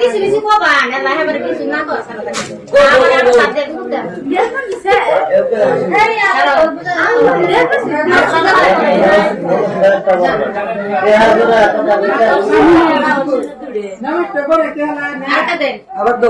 কিছু কিছু কবা না কিছু না কথা আবার তো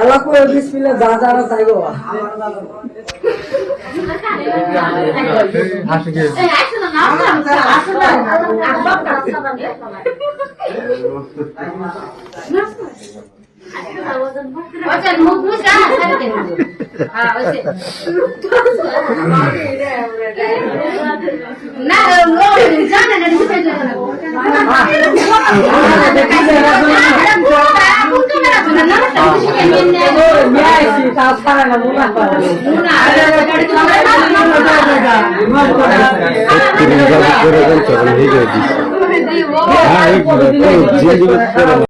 আল্লাহ করে বিসমিল্লাহ যা যারা তাই বাবা না করে দিচ্ছে